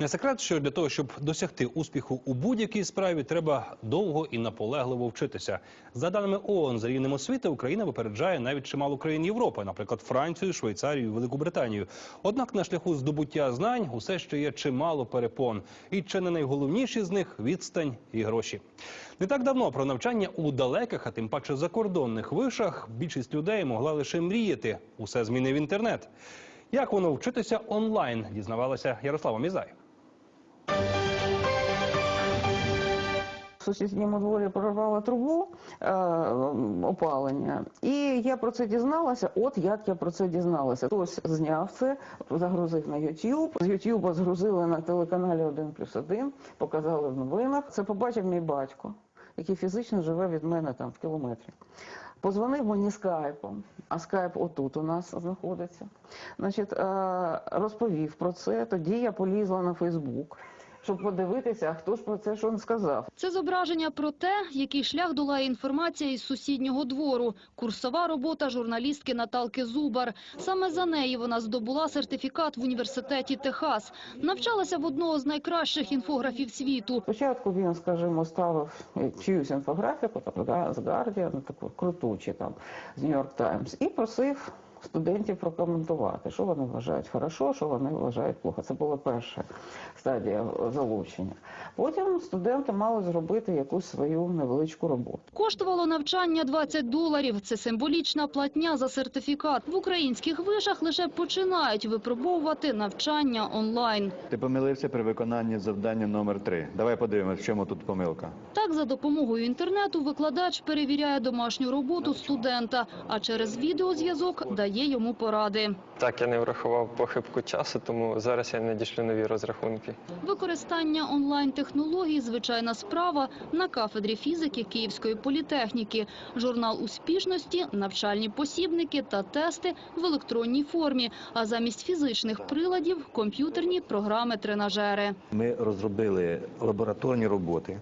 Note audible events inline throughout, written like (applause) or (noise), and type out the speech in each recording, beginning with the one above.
Не секрет, що для того, щоб досягти успіху у будь-якій справі, треба довго і наполегливо вчитися. За даними ООН, за рівнем освіти Україна випереджає навіть чимало країн Європи, наприклад, Францію, Швейцарію, Велику Британію. Однак на шляху здобуття знань усе ще є чимало перепон, і чи не найголовніші з них відстань і гроші. Не так давно про навчання у далеких, а тим паче закордонних вишах, більшість людей могла лише мріяти. Усе змінив інтернет. Як воно вчитися онлайн, дізнавалася Ярослава Мізай. Сусідньому дворі прорвала трубу е, опалення, і я про це дізналася. От як я про це дізналася. Хтось зняв це, загрузив на YouTube. З YouTube згрузили на телеканалі 1 плюс 1, показали в новинах. Це побачив мій батько, який фізично живе від мене там в кілометрі. Позвонив мені скайпом, а скайп отут у нас знаходиться. Значить, е, розповів про це. Тоді я полізла на Фейсбук, щоб подивитися, хто ж про це що сказав. Це зображення про те, який шлях долає інформація із сусіднього двору. Курсова робота журналістки Наталки Зубар. Саме за неї вона здобула сертифікат в університеті Техас. Навчалася в одного з найкращих інфографів світу. Спочатку він, скажімо, ставив чиюсь інфографіку, так, да, з Guardian, таку крутучі там, з York Times, і просив студентів прокоментувати, що вони вважають хорошо, що вони вважають плохо. Це була перша стадія залучення. Потім студенти мали зробити якусь свою невеличку роботу. Коштувало навчання 20 доларів. Це символічна платня за сертифікат. В українських вишах лише починають випробовувати навчання онлайн. Ти помилився при виконанні завдання номер 3 Давай подивимось, в чому тут помилка. Так, за допомогою інтернету викладач перевіряє домашню роботу студента, а через відеозв'язок дає йому поради. Так, я не врахував похибку часу, тому зараз я надішлю нові розрахунки. Використання онлайн-технологій – звичайна справа на кафедрі фізики Київської політехніки. Журнал успішності, навчальні посібники та тести в електронній формі. А замість фізичних приладів – комп'ютерні програми-тренажери. Ми розробили лабораторні роботи,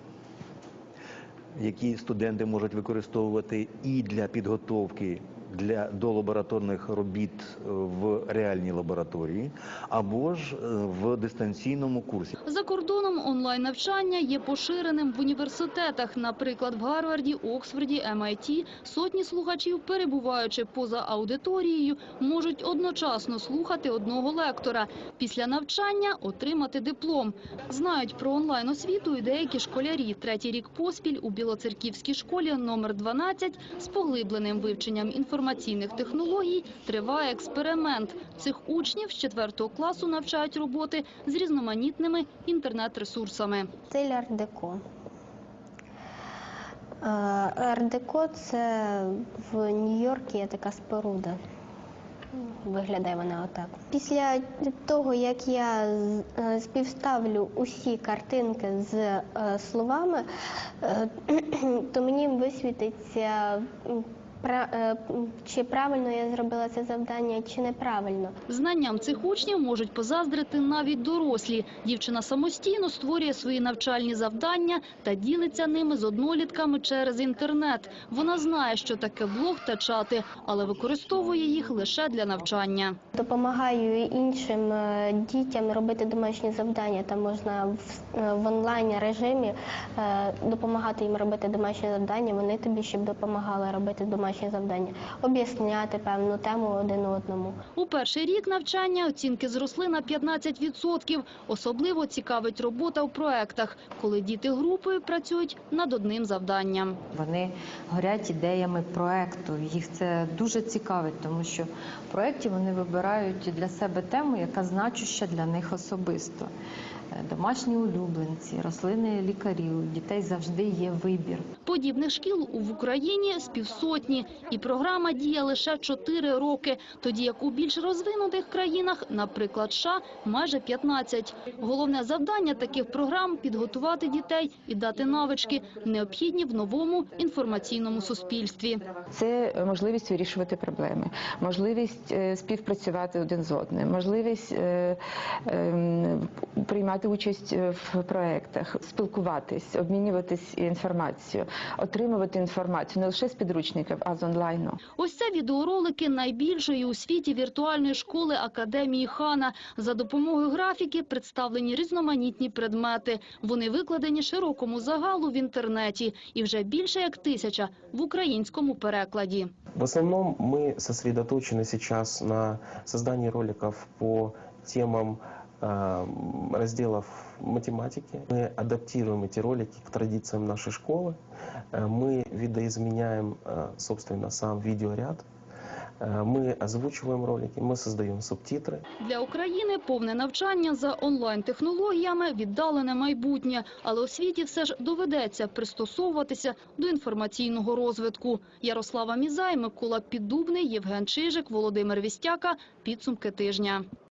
які студенти можуть використовувати і для підготовки для до лабораторних робіт е, в реальній лабораторії, або ж е, в дистанційному курсі. За кордоном онлайн-навчання є поширеним в університетах. Наприклад, в Гарварді, Оксфорді, MIT сотні слухачів, перебуваючи поза аудиторією, можуть одночасно слухати одного лектора. Після навчання отримати диплом. Знають про онлайн-освіту і деякі школярі. Третій рік поспіль у Білоцерківській школі номер 12 з поглибленим вивченням інформаційних технологій триває експеримент. Цих учнів з 4 класу навчають роботи з різноманітними інтернет-ресурсами. Стиль ар-деко. Е, це в Нью-Йорку є така споруда. Виглядає вона отак. Після того, як я е, співставлю усі картинки з е, словами, (clears throat) то мені висвітиться, чи правильно я зробила це завдання, чи неправильно. Знанням цих учнів можуть позаздрити навіть дорослі. Дівчина самостійно створює свої навчальні завдання та ділиться ними з однолітками через інтернет. Вона знає, що таке блог та чати, але використовує їх лише для навчання. Допомагаю іншим е, дітям робити домашні завдання. Там можна в, е, онлайн режимі е, допомагати їм робити домашні завдання. Вони тобі щоб допомагали робити домашні завдання, об'ясняти певну тему один одному. У перший рік навчання оцінки зросли на 15%. Особливо цікавить робота в проектах, коли діти групою працюють над одним завданням. Вони горять ідеями проекту. Їх це дуже цікавить, тому що в проєкті вони вибирають для себе тему, яка значуща для них особисто. Домашні улюбленці, рослини лікарів, у дітей завжди є вибір. Подібних шкіл в Україні з півсотні, і програма діє лише 4 роки, тоді як у більш розвинутих країнах, наприклад, США, майже 15. Головне завдання таких програм – підготувати дітей і дати навички, необхідні в новому інформаційному суспільстві. Це можливість вирішувати проблеми, можливість е, співпрацювати один з одним, можливість е, ем, приймати участь е, в проєктах, спілкуватись, обмінюватись інформацією, отримувати інформацію не лише з підручників, а з онлайну. Ось це відеоролики найбільшої у світі віртуальної школи Академії Хана. За допомогою графіки представлені різноманітні предмети. Вони викладені широкому загалу в інтернеті і вже більше як тисяча в українському перекладі. В основном мы сосредоточены сейчас на создании роликов по темам э, разделов математики. Мы адаптируем эти ролики к традициям нашей школы. Э, Мы видоизменяем, э, собственно, сам видеоряд. Э, Мы озвучиваем ролики, мы создаем субтитры. Для України повне навчання за онлайн-технологіями – віддалене майбутнє. Але освіті все ж доведеться пристосовуватися до інформаційного розвитку. Ярослава Мізай, Микола Піддубний, Євген Чижик, Володимир Вістяка. Підсумки тижня.